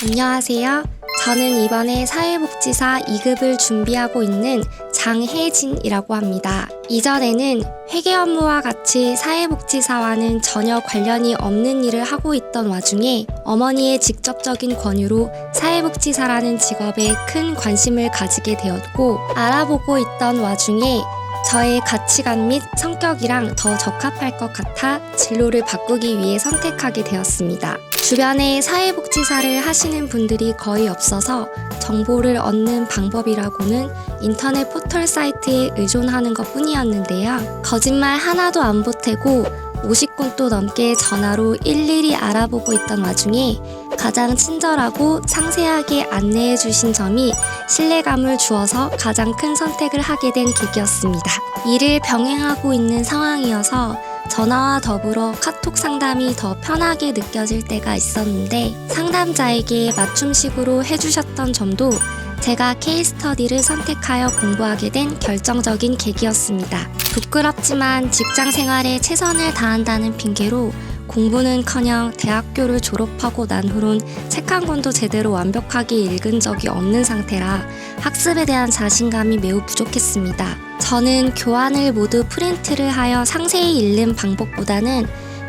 안녕하세요. 저는 이번에 사회복지사 2급을 준비하고 있는 장혜진이라고 합니다. 이전에는 회계 업무와 같이 사회복지사와는 전혀 관련이 없는 일을 하고 있던 와중에 어머니의 직접적인 권유로 사회복지사라는 직업에 큰 관심을 가지게 되었고 알아보고 있던 와중에 저의 가치관 및 성격이랑 더 적합할 것 같아 진로를 바꾸기 위해 선택하게 되었습니다. 주변에 사회복지사를 하시는 분들이 거의 없어서 정보를 얻는 방법이라고는 인터넷 포털 사이트에 의존하는 것 뿐이었는데요. 거짓말 하나도 안 보태고 50건도 넘게 전화로 일일이 알아보고 있던 와중에 가장 친절하고 상세하게 안내해 주신 점이 신뢰감을 주어서 가장 큰 선택을 하게 된 계기였습니다. 일을 병행하고 있는 상황이어서 전화와 더불어 카톡 상담이 더 편하게 느껴질 때가 있었는데 상담자에게 맞춤식으로 해주셨던 점도 제가 케이스터디를 선택하여 공부하게 된 결정적인 계기였습니다. 부끄럽지만 직장 생활에 최선을 다한다는 핑계로 공부는커녕 대학교를 졸업하고 난 후론 책 한 권도 제대로 완벽하게 읽은 적이 없는 상태라 학습에 대한 자신감이 매우 부족했습니다. 저는 교환을 모두 프린트를 하여 상세히 읽는 방법보다는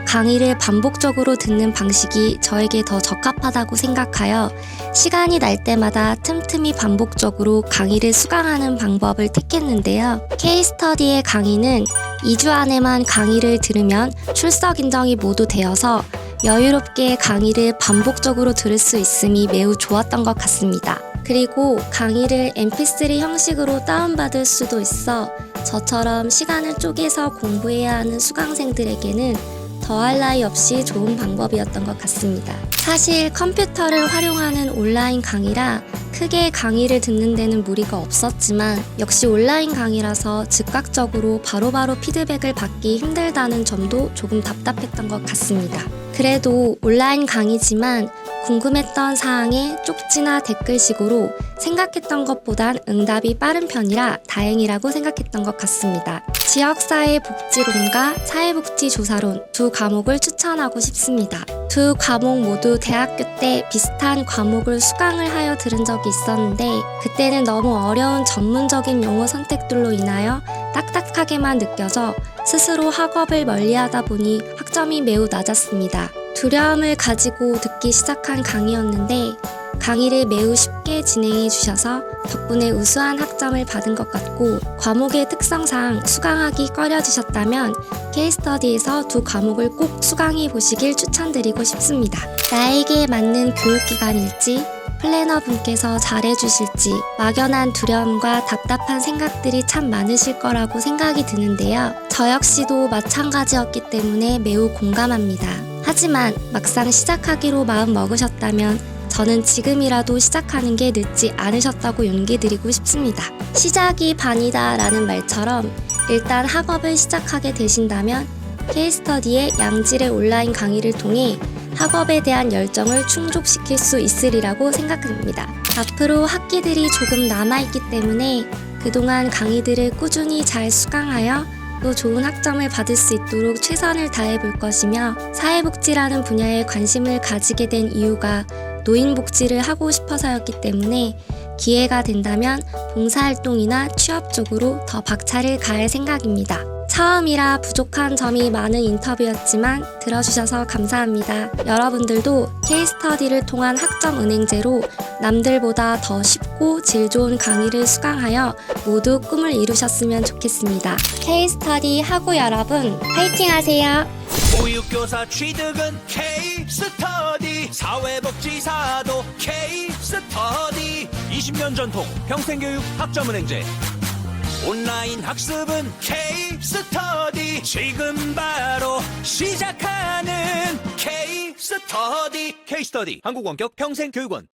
강의를 반복적으로 듣는 방식이 저에게 더 적합하다고 생각하여 시간이 날 때마다 틈틈이 반복적으로 강의를 수강하는 방법을 택했는데요. 케이스터디의 강의는 2주 안에만 강의를 들으면 출석 인정이 모두 되어서 여유롭게 강의를 반복적으로 들을 수 있음이 매우 좋았던 것 같습니다. 그리고 강의를 mp3 형식으로 다운받을 수도 있어 저처럼 시간을 쪼개서 공부해야 하는 수강생들에게는 더할 나위 없이 좋은 방법이었던 것 같습니다. 사실 컴퓨터를 활용하는 온라인 강의라 크게 강의를 듣는 데는 무리가 없었지만 역시 온라인 강의라서 즉각적으로 바로 바로 피드백을 받기 힘들다는 점도 조금 답답했던 것 같습니다. 그래도 온라인 강의지만 궁금했던 사항에 쪽지나 댓글식으로 생각했던 것보단 응답이 빠른 편이라 다행이라고 생각했던 것 같습니다. 지역사회 복지론과 사회복지조사론 두 과목을 추천하고 싶습니다. 두 과목 모두 대학교 때 비슷한 과목을 수강을 하여 들은 적이 있었는데 그때는 너무 어려운 전문적인 용어 선택들로 인하여 딱딱하게만 느껴져 스스로 학업을 멀리하다 보니 학점이 매우 낮았습니다. 두려움을 가지고 듣기 시작한 강의였는데 강의를 매우 쉽게 진행해 주셔서 덕분에 우수한 학점을 받은 것 같고 과목의 특성상 수강하기 꺼려지셨다면 케이스터디에서 두 과목을 꼭 수강해 보시길 추천드리고 싶습니다. 나에게 맞는 교육기관일지 플래너 분께서 잘해주실지 막연한 두려움과 답답한 생각들이 참 많으실 거라고 생각이 드는데요. 저 역시도 마찬가지였기 때문에 매우 공감합니다. 하지만 막상 시작하기로 마음 먹으셨다면 저는 지금이라도 시작하는 게 늦지 않으셨다고 용기 드리고 싶습니다. 시작이 반이다 라는 말처럼 일단 학업을 시작하게 되신다면 케이스터디의 양질의 온라인 강의를 통해 학업에 대한 열정을 충족시킬 수 있으리라고 생각합니다. 앞으로 학기들이 조금 남아있기 때문에 그동안 강의들을 꾸준히 잘 수강하여 또 좋은 학점을 받을 수 있도록 최선을 다해 볼 것이며 사회복지라는 분야에 관심을 가지게 된 이유가 노인복지를 하고 싶어서였기 때문에 기회가 된다면 봉사활동이나 취업 쪽으로 더 박차를 가할 생각입니다. 처음이라 부족한 점이 많은 인터뷰였지만 들어주셔서 감사합니다. 여러분들도 케이스터디를 통한 학점 은행제로 남들보다 더 쉽고 질 좋은 강의를 수강하여 모두 꿈을 이루셨으면 좋겠습니다. 케이스터디 하고 여러분 화이팅 하세요. 보육교사 취득은 K- 스터디 사회복지사도 K-스터디. 20년 전통 평생교육 학점은행제. 온라인 학습은 K-스터디. 지금 바로 시작하는 K-스터디. K-스터디 한국원격 평생교육원